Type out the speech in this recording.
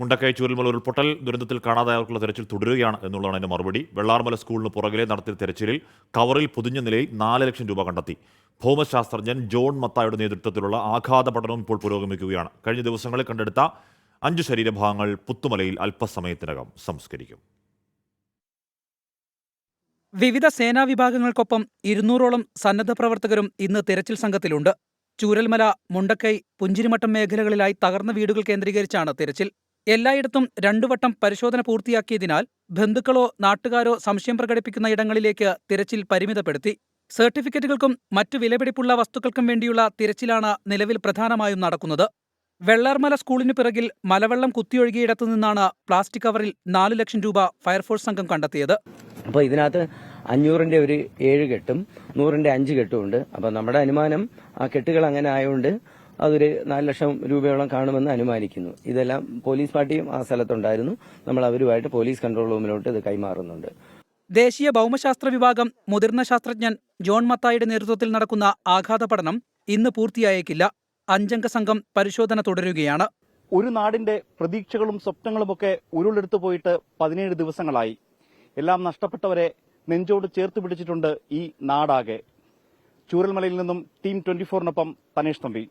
മുണ്ടക്കൈ ചൂരൽമല ഉരുൾപൊട്ടൽ ദുരന്തത്തിൽ കാണാതായവർക്കുള്ള തെരച്ചിൽ തുടരുകയാണ് എന്നുള്ളതാണ് അതിന്റെ മറുപടി. വെള്ളാർമല സ്കൂളിന് പുറകിലെ നടത്തിയ തെരച്ചിലിൽ കവറിൽ പൊതിഞ്ഞ നിലയിൽ നാല് ലക്ഷം രൂപ കണ്ടെത്തി. ഭൗമശാസ്ത്രജ്ഞൻ ജോൺ മത്തായുടെ നേതൃത്വത്തിലുള്ള ആഘാത പഠനവും ഇപ്പോൾ പുരോഗമിക്കുകയാണ്. കഴിഞ്ഞ ദിവസങ്ങളിൽ കണ്ടെടുത്ത അഞ്ച് ശരീരഭാഗങ്ങൾ പുത്തുമലയിൽ അല്പസമയത്തിനകം സംസ്കരിക്കും. വിവിധ സേനാ വിഭാഗങ്ങൾക്കൊപ്പം ഇരുന്നൂറോളം സന്നദ്ധ പ്രവർത്തകരും ഇന്ന് തിരച്ചിൽ സംഘത്തിലുണ്ട്. ചൂരൽമല മുണ്ടക്കൈ പുഞ്ചിരിമട്ടം മേഖലകളിലായി തകർന്ന വീടുകൾ കേന്ദ്രീകരിച്ചാണ് തിരച്ചിൽ. എല്ലായിടത്തും രണ്ടു വട്ടം പരിശോധന പൂർത്തിയാക്കിയതിനാൽ ബന്ധുക്കളോ നാട്ടുകാരോ സംശയം പ്രകടിപ്പിക്കുന്ന ഇടങ്ങളിലേക്ക് തിരച്ചിൽ പരിമിതപ്പെടുത്തി. സർട്ടിഫിക്കറ്റുകൾക്കും മറ്റു വിലപിടിപ്പുള്ള വസ്തുക്കൾക്കും വേണ്ടിയുള്ള തിരച്ചിലാണ് നിലവിൽ പ്രധാനമായും നടക്കുന്നത്. വെള്ളാർമല സ്കൂളിനു പിറകിൽ മലവെള്ളം കുത്തിയൊഴുകിയിടത്തു നിന്നാണ് പ്ലാസ്റ്റിക് കവറിൽ നാല് ലക്ഷം രൂപ ഫയർഫോഴ്സ് സംഘം കണ്ടെത്തിയത്. അപ്പോൾ ഇതിനകത്ത് അഞ്ഞൂറിന്റെ ഒരു ഏഴ് കെട്ടും നൂറിന്റെ അഞ്ച് കെട്ടും ഉണ്ട്. അപ്പോൾ നമ്മുടെ അനുമാനം ആ കെട്ടുകൾ അങ്ങനെ ആയതുകൊണ്ട് അതൊരു നാല് ലക്ഷം രൂപയോളം കാണുമെന്ന് അനുമാനിക്കുന്നു. ഇതെല്ലാം പോലീസ് പാർട്ടിയും ആ സ്ഥലത്തുണ്ടായിരുന്നു. നമ്മൾ അവരുമായിട്ട് പോലീസ് കൺട്രോൾ റൂമിലോട്ട് ഇത് കൈമാറുന്നുണ്ട്. ദേശീയ ഭൗമശാസ്ത്ര വിഭാഗം മുതിർന്ന ശാസ്ത്രജ്ഞൻ ജോൺ മത്തായിയുടെ നേതൃത്വത്തിൽ നടക്കുന്ന ആഘാത പഠനം ഇന്ന് പൂർത്തിയായേക്കില്ല. അഞ്ചംഗ സംഘം പരിശോധന തുടരുകയാണ്. ഒരു നാടിന്റെ പ്രതീക്ഷകളും സ്വപ്നങ്ങളുമൊക്കെ ഉരുളെടുത്തു പോയിട്ട് പതിനേഴ് ദിവസങ്ങളായി. എല്ലാം നഷ്ടപ്പെട്ടവരെ നെഞ്ചോട് ചേർത്ത് പിടിച്ചിട്ടുണ്ട് ഈ നാടാകെ. ചൂരൽമലയിൽ നിന്നും ടീം ട്വന്റി ഫോറിനൊപ്പം തനേഷ് തമ്പി.